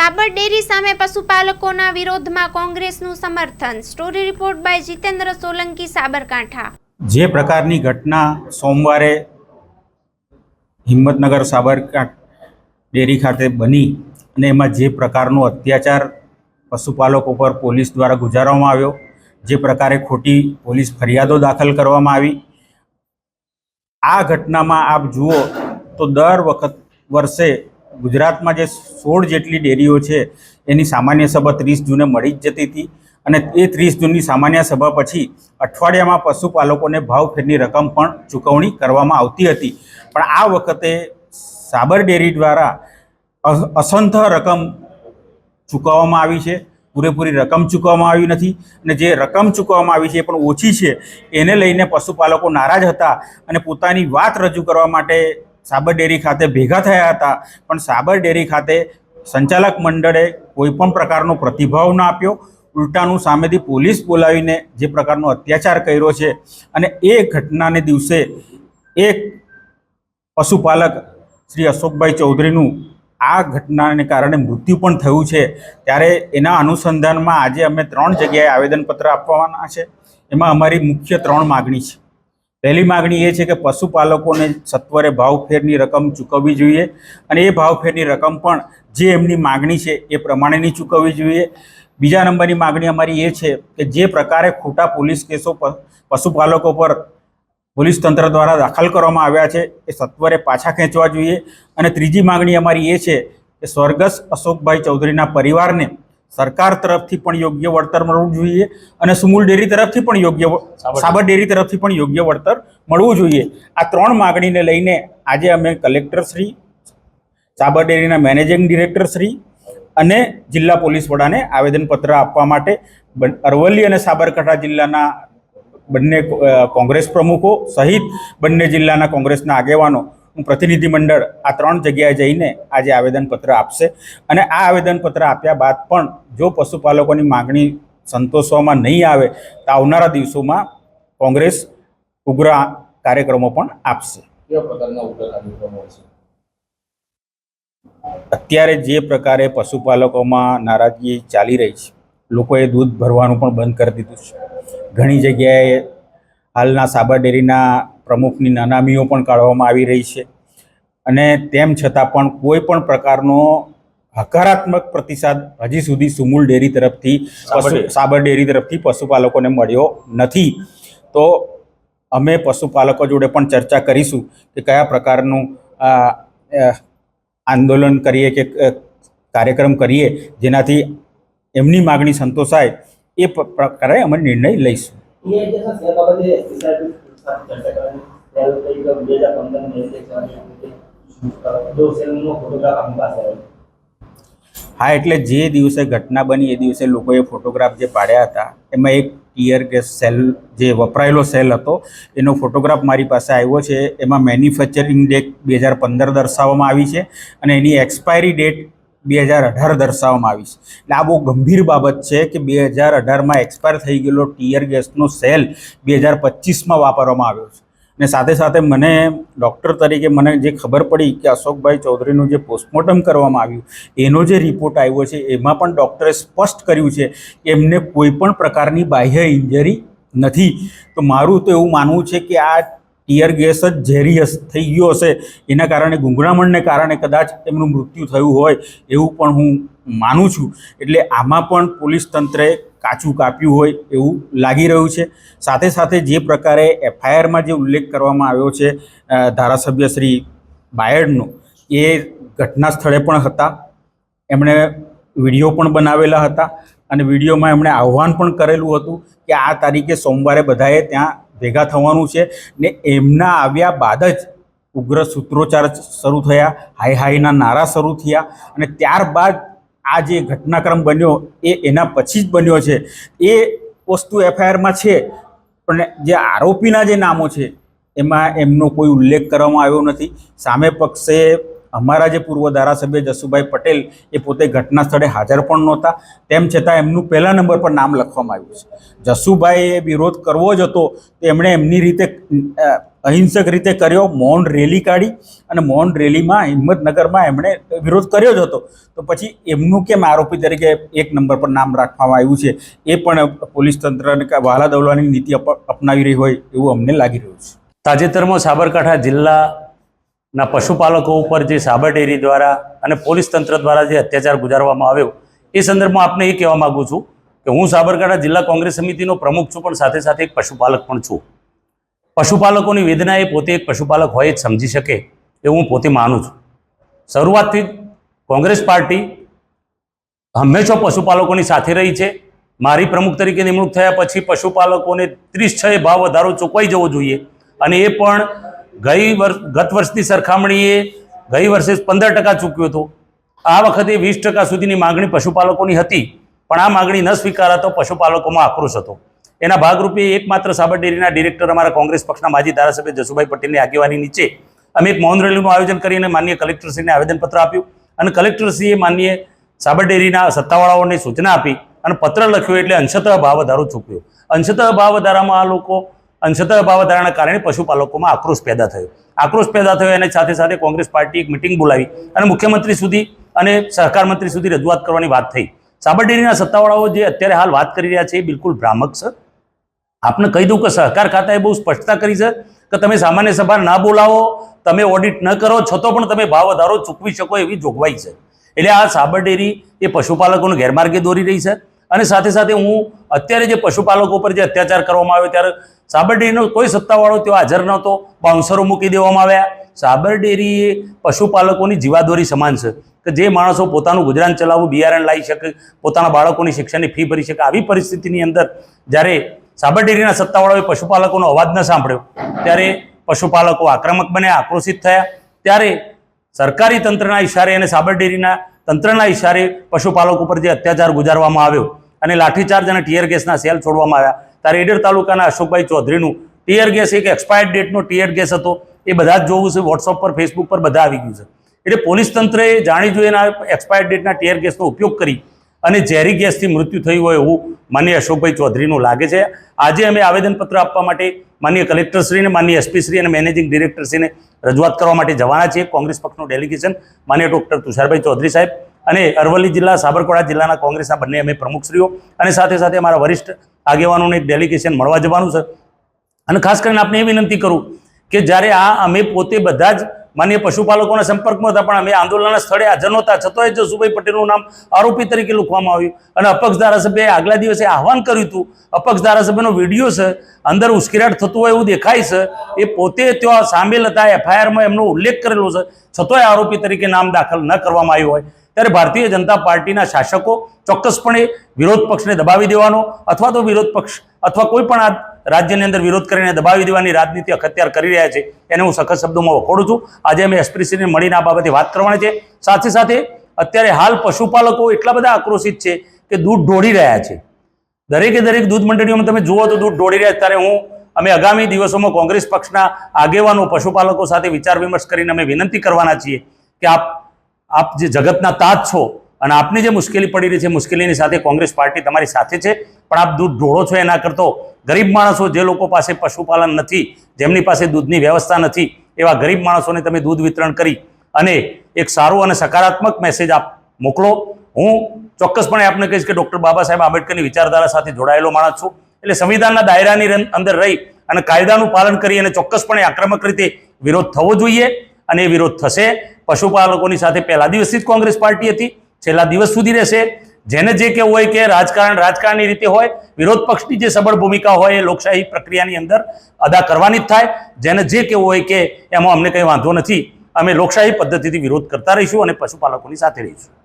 સાબર dairy સામે પશુપાલકોના વિરોધમાં કોંગ્રેસનું સમર્થન. Story report by Jitendra Solanki, Sabarkantha. જે પ્રકારની ઘટના સોમવારે હિંમતનગર સાબરકાંઠ ડેરી ખાતે બની અને એમાં જે પ્રકારનો અત્યાચાર પશુપાલકો પર પોલીસ દ્વારા ગુજારવામાં આવ્યો, જે પ્રકારે ખોટી પોલીસ ફરિયાદો દાખલ કરવામાં આવી, આ ઘટનામાં આપ જુઓ તો દર વખત વર્ષે ગુજરાતમાં જે સોળ જેટલી ડેરીઓ છે, એની સામાન્ય સભા ત્રીસ જૂને મળી જ જતી હતી. અને એ ત્રીસ જૂનની સામાન્ય સભા પછી અઠવાડિયામાં પશુપાલકોને ભાવફેરની રકમ પણ ચૂકવણી કરવામાં આવતી હતી. પણ આ વખતે સાબર ડેરી દ્વારા અસંથ રકમ ચૂકવવામાં આવી છે. પૂરેપૂરી રકમ ચૂકવવામાં આવી નથી. અને જે રકમ ચૂકવવામાં આવી છે એ પણ ઓછી છે. એને લઈને પશુપાલકો નારાજ હતા અને પોતાની વાત રજૂ કરવા માટે સાબર ડેરી ખાતે ભેગા થયા હતા. પણ સાબર ડેરી ખાતે સંચાલક મંડળે કોઈપણ પ્રકારનો પ્રતિભાવ ન આપ્યો. ઉલટાનું સામેથી પોલીસ બોલાવીને જે પ્રકારનો અત્યાચાર કર્યો છે અને એ ઘટનાને દિવસે એક પશુપાલક શ્રી અશોકભાઈ ચૌધરીનું આ ઘટનાને કારણે મૃત્યુ પણ થયું છે. ત્યારે એના અનુસંધાનમાં આજે અમે ત્રણ જગ્યાએ આવેદનપત્ર આપવાના છે. એમાં અમારી મુખ્ય ત્રણ માગણી છે. પહેલી માગણી એ છે કે પશુપાલકોને સત્વરે ભાવફેરની રકમ ચૂકવવી જોઈએ અને એ ભાવફેરની રકમ પણ જે એમની માગણી છે એ પ્રમાણેની ચૂકવવી જોઈએ. બીજા નંબરની માગણી અમારી એ છે કે જે પ્રકારે ખોટા પોલીસ કેસો પશુપાલકો પર પોલીસ તંત્ર દ્વારા દાખલ કરવામાં આવ્યા છે એ સત્વરે પાછા ખેંચવા જોઈએ. અને ત્રીજી માગણી અમારી એ છે કે સ્વર્ગસ્થ અશોકભાઈ ચૌધરીના પરિવારને સરકાર તરફથી પણ યોગ્ય વળતર મળવું જોઈએ અને સુમૂલ ડેરી તરફથી પણ યોગ્ય સાબર ડેરી તરફથી પણ યોગ્ય વળતર મળવું જોઈએ. આ ત્રણ માગણીને લઈને આજે અમે કલેક્ટર શ્રી સાબર ડેરીના મેનેજિંગ ડિરેક્ટર શ્રી અને જિલ્લા પોલીસ વડાને આવેદનપત્ર આપવા માટે અરવલ્લી અને સાબરકાંઠા જિલ્લાના બંને કોંગ્રેસ પ્રમુખો સહિત બંને જિલ્લાના કોંગ્રેસના આગેવાનો હું પ્રતિનિધિમંડળ આ ત્રણ જગ્યાએ જઈને આજે આવેદનપત્ર આપશે. અને આ આવેદનપત્ર આપ્યા બાદ પણ જો પશુપાલકોની માગણી સંતોષવામાં નહીં આવે તો આવનારા દિવસોમાં કોંગ્રેસ ઉગ્ર કાર્યક્રમો પણ આપશે. અત્યારે જે પ્રકારે પશુપાલકોમાં નારાજગી ચાલી રહી છે લોકોએ દૂધ ભરવાનું પણ બંધ કરી દીધું છે. ઘણી જગ્યાએ હાલના સાબર ડેરીના પ્રમુખની નાનામીઓ પણ કાઢવામાં આવી રહી છે. અને તેમ છતાં પણ કોઈ પણ પ્રકારનો હકારાત્મક પ્રતિસાદ હજી સુધી સુમૂલ ડેરી તરફથી સાબર પશુ ડેરી. સાબર ડેરી તરફથી પશુપાલકોને મળ્યો નથી. તો અમે પશુપાલકો જોડે પણ ચર્ચા કરીશું કે કયા પ્રકારનું આંદોલન કરીએ કે કાર્યક્રમ કરીએ જેનાથી એમની માગણી સંતોષાય એ પ્રકારે અમે નિર્ણય લઈશું. હા, એટલે જે દિવસે ઘટના બની, એ દિવસે લોકોએ ફોટોગ્રાફ જે પાડ્યા હતા, એમાં એક ટીયર ગેસ સેલ જે વપરાયેલો સેલ હતો, એનો ફોટોગ્રાફ મારી પાસે આવ્યો છે. એમાં મેન્યુફેક્ચરિંગ ડેટ બે હજાર પંદર દર્શાવવામાં આવી છે અને એની એક્સપાયરી ડેટ બે હજાર અઢાર દર્શાવવામાં આવી છે. એટલે આ બહુ ગંભીર બાબત છે કે બે હજાર અઢારમાં એક્સપાયર થઈ ગયેલો ટીયર ગેસનો સેલ બે હજાર પચીસમાં વાપરવામાં આવ્યો છે. અને સાથે સાથે મને ડૉક્ટર તરીકે મને જે ખબર પડી કે અશોકભાઈ ચૌધરીનું જે પોસ્ટમોર્ટમ કરવામાં આવ્યું, એનો જે રિપોર્ટ આવ્યો છે, એમાં પણ ડૉક્ટરે સ્પષ્ટ કર્યું છે કે એમને કોઈ પણ પ્રકારની બાહ્ય ઇન્જરી નથી. તો મારું તો એવું માનવું છે કે આ ટીયર ગેસ જ ઝેરી હસ- થઈ ગયો હશે. એના કારણે ગુંગળામણને કારણે કદાચ એમનું મૃત્યુ થયું હોય એવું પણ હું માનું છું. એટલે આમાં પણ પોલીસ તંત્રએ કાચું કાપ્યું હોય એવું લાગી રહ્યું છે. સાથે સાથે જે પ્રકારે એફઆઈઆરમાં જે ઉલ્લેખ કરવામાં આવ્યો છે ધારાસભ્ય શ્રી બાયડનો, એ ઘટના સ્થળે પણ હતા. એમણે વીડિયો પણ બનાવેલા હતા અને વિડીયોમાં એમણે આહ્વાન પણ કરેલું હતું કે આ તારીખે સોમવારે બધાએ ત્યાં ભેગા થવાનું છે ને એમના આવ્યા બાદ જ ઉગ્ર સૂત્રોચ્ચાર શરૂ થયા હાઈ હાઈના નારા શરૂ થયા અને ત્યારબાદ આ જે ઘટનાક્રમ બન્યો એ એના પછી જ બન્યો છે. એ વસ્તુ એફઆઈઆરમાં છે, પણ જે આરોપીના જે નામો છે, એમાં એમનો કોઈ ઉલ્લેખ કરવામાં આવ્યો નથી. સામે પક્ષે અમારા જે પૂર્વ ધારાસભ્ય જસુભાઈ પટેલ એ પોતે ઘટના સ્થળે હાજર પણ નહોતા. તેમ છતાં એમનું પહેલા નંબર પર નામ લખવામાં આવ્યું છે. જસુભાઈએ વિરોધ કરવો જ હતો, તો એમણે એમની રીતે અહિંસક રીતે કર્યો, મૌન રેલી કાઢી અને મૌન રેલીમાં હિંમતનગરમાં એમણે વિરોધ કર્યો જ હતો. તો પછી એમનું કેમ આરોપી તરીકે એક નંબર પર નામ રાખવામાં આવ્યું છે, એ પણ પોલીસ તંત્રને વાલા દવલાની નીતિ અપ- અપનાવી રહી હોય એવું અમને લાગી રહ્યું છે. તાજેતરમાં સાબરકાંઠા જિલ્લાના પશુપાલકો ઉપર જે સાબર ડેરી દ્વારા અને પોલીસ તંત્ર દ્વારા જે અત્યાચાર ગુજારવામાં આવ્યો, એ સંદર્ભમાં આપને એ કહેવા માગું છું કે હું સાબરકાંઠા જિલ્લા કોંગ્રેસ સમિતિનો પ્રમુખ છું, પણ સાથે સાથે એક પશુપાલક પણ છું. પશુપાલકોની વેદના એ પોતે એક પશુપાલક હોય જ સમજી શકે એવું હું પોતે માનું છું. શરૂઆતથી કોંગ્રેસ પાર્ટી હંમેશા પશુપાલકોની સાથે રહી છે. મારી પ્રમુખ તરીકે નિમણૂક થયા પછી પશુપાલકોને ત્રીસ છ ભાવ વધારો ચૂકવાઈ જવો જોઈએ અને એ પણ ગઈ વર્ષ ગત વર્ષની સરખામણીએ ગઈ વર્ષે પંદર ટકા ચૂક્યો હતો. આ વખતે વીસ ટકા સુધીની માગણી પશુપાલકોની હતી, પણ આ માગણી ન સ્વીકારાતો પશુપાલકોમાં આક્રોશ હતો. એના ભાગરૂપે એકમાત્ર સાબર ડેરીના ડિરેક્ટર અમારા કોંગ્રેસ પક્ષના માજી ધારાસભ્ય જસુભાઈ પટેલની આગેવાની નીચે અમે એક મૌન રેલીનું આયોજન કરીને માન્ય કલેક્ટરશ્રીને આવેદનપત્ર આપ્યું અને કલેક્ટરશ્રીએ માન્ય સાબર ડેરીના સત્તાવાળાઓને સૂચના આપી અને પત્ર લખ્યો એટલે અંશતઃ ભાવ વધારો ચૂક્યો. અંશતઃ ભાવ વધારામાં આ લોકો અંશતઃ ભાવધારાના કારણે પશુપાલકોમાં આક્રોશ પેદા થયો. આક્રોશ પેદા થયો અને સાથે સાથે કોંગ્રેસ પાર્ટી એક મિટિંગ બોલાવી અને મુખ્યમંત્રી સુધી અને સહકાર મંત્રી સુધી રજૂઆત કરવાની વાત થઈ. સાબરડેરીના સત્તાવાળાઓ જે અત્યારે હાલ વાત કરી રહ્યા છે એ બિલકુલ ભ્રામક છે. આપને કહી દઉં કે સહકાર ખાતાએ બહુ સ્પષ્ટતા કરી છે કે તમે સામાન્ય સભા ના બોલાવો, તમે ઓડિટ ન કરો છતાં પણ તમે ભાવ વધારો ચૂકવી શકો એવી જોગવાઈ છે. એટલે આ સાબરડેરી એ પશુપાલકોને ગેરમાર્ગે દોરી રહી છે. અને સાથે સાથે હું અત્યારે જે પશુપાલકો પર જે અત્યાચાર કરવામાં આવ્યો ત્યારે સાબર ડેરીનો કોઈ સત્તાવાળો ત્યાં હાજર નહોતો. બાઉન્સરો મૂકી દેવામાં આવ્યા. સાબર ડેરી એ પશુપાલકોની જીવાદોરી સમાન છે કે જે માણસો પોતાનું ગુજરાન ચલાવવું, બિયારણ લાવી શકે, પોતાના બાળકોની શિક્ષણની ફી ભરી શકે આવી પરિસ્થિતિની અંદર જ્યારે સાબર ડેરીના સત્તાવાળાઓએ પશુપાલકોનો અવાજ ન સાંભળ્યો, ત્યારે પશુપાલકો આક્રમક બન્યા, આક્રોશિત થયા. ત્યારે સરકારી તંત્રના ઇશારે અને સાબર ડેરીના તંત્રના ઇશારે પશુપાલકો ઉપર જે અત્યાચાર ગુજારવામાં આવ્યો અને લાઠીચાર્જ અને ટીયર ગેસના સેલ છોડવામાં આવ્યા. ત્યારે એડર તાલુકાના અશોકભાઈ ચૌધરીનું ટીયર ગેસ એક એક્સપાયર્ડ ડેટનો ટીયર ગેસ હતો. એ બધા જ જોવું છે વોટ્સઅપ પર ફેસબુક પર બધા આવી ગયું છે. એટલે પોલીસ તંત્રએ જાણી જોઈને એક્સપાયર્ડ ડેટના ટીયર ગેસનો ઉપયોગ કરી અને ઝેરી ગેસથી મૃત્યુ થયું હોય એવું માન્ય અશોકભાઈ ચૌધરીનું લાગે છે. આજે અમે આવેદનપત્ર આપવા માટે માન્ય કલેક્ટરશ્રીને માન્ય એસપીશ્રી અને મેનેજિંગ ડિરેક્ટરશ્રીને રજૂઆત કરવા માટે જવાના છીએ. કોંગ્રેસ પક્ષનું ડેલિગેશન માન્ય ડૉક્ટર તુષારભાઈ ચૌધરી સાહેબ અને અરવલ્લી જિલ્લા, સાબરકાંઠા જિલ્લાના કોંગ્રેસના બંને અમે પ્રમુખશ્રીઓ અને સાથે સાથે અમારા વરિષ્ઠ આગેવાનોને એક ડેલિગેશન મળવા જવાનું છે. અને ખાસ કરીને આપણે એ વિનંતી કરું કે જ્યારે આ અમે પોતે બધા જ માન્ય પશુપાલકોના સંપર્કમાં હતા, પણ અમે આંદોલનના સ્થળે હાજર નહોતા. છતાંય જસુભાઈ પટેલનું નામ આરોપી તરીકે લખવામાં આવ્યું. અને અપક્ષ ધારાસભ્યએ આગલા દિવસે આહવાન કર્યું હતું, અપક્ષ ધારાસભ્યનો વીડિયો છે, અંદર ઉશ્કેરાટ થતું હોય એવું દેખાય છે, એ પોતે ત્યાં સામેલ હતા, એફઆઈઆરમાં એમનો ઉલ્લેખ કરેલો છે. છતાંય આરોપી તરીકે નામ દાખલ ન કરવામાં આવ્યું હોય. ત્યારે ભારતીય જનતા પાર્ટીના શાસકો ચોક્કસપણે વિરોધ પક્ષને દબાવી દેવાનો અથવા તો વિરોધ પક્ષ અથવા કોઈ પણ આ રાજ્યની અંદર વિરોધ કરીને દબાવી દેવાની રાજનીતિ અખત્યાર કરી રહ્યા છે. એને હું સખત શબ્દોમાં વખોડું છું. આજે અમે એસપીસીને મળીને આ બાબતે વાત કરવાની છે. સાથે સાથે અત્યારે હાલ પશુપાલકો એટલા બધા આક્રોશિત છે કે દૂધ ઢોળી રહ્યા છે. દરેકે દરેક દૂધ મંડળીઓમાં તમે જુઓ તો દૂધ ઢોળી રહ્યા ત્યારે હું, અમે આગામી દિવસોમાં કોંગ્રેસ પક્ષના આગેવાનો, પશુપાલકો સાથે વિચાર વિમર્શ કરીને અમે વિનંતી કરવાના છીએ કે આપ આપ જે જગતના તાજ છો અને આપને જે મુશ્કેલી પડી રહી છે, મુશ્કેલીની સાથે કોંગ્રેસ પાર્ટી તમારી સાથે છે, પણ આપ દૂધ ઢોળો છો એના કરતો. ગરીબ માણસો જે લોકો પાસે પશુપાલન નથી, જેમની પાસે દૂધની વ્યવસ્થા નથી, એવા ગરીબ માણસોને તમે દૂધ વિતરણ કરી અને એક સારો અને સકારાત્મક મેસેજ આપ મોકલો. હું ચોક્કસપણે આપને કહીશ કે ડૉક્ટર બાબા સાહેબ આંબેડકરની વિચારધારા સાથે જોડાયેલો માણસ છું. એટલે સંવિધાનના દાયરાની રન- અંદર રહી અને કાયદાનું પાલન કરી અને ચોક્કસપણે આક્રમક રીતે વિરોધ થવો જોઈએ અને એ વિરોધ થશે. પશુપાલકોની સાથે પહેલા દિવસથી જ કોંગ્રેસ પાર્ટી હતી. છેલ્લા દિવસ સુધી રહેશે. જેને જે કહેવું હોય કે રાજકારણ રાજકારણની રીતે હોય, વિરોધ પક્ષની જે સબળ ભૂમિકા હોય એ લોકશાહી પ્રક્રિયાની અંદર અદા કરવાની જ થાય. જેને જે કહેવું હોય કે એમાં અમને કંઈ વાંધો નથી, અમે લોકશાહી પદ્ધતિથી વિરોધ કરતા રહીશું અને પશુપાલકોની સાથે રહીશું.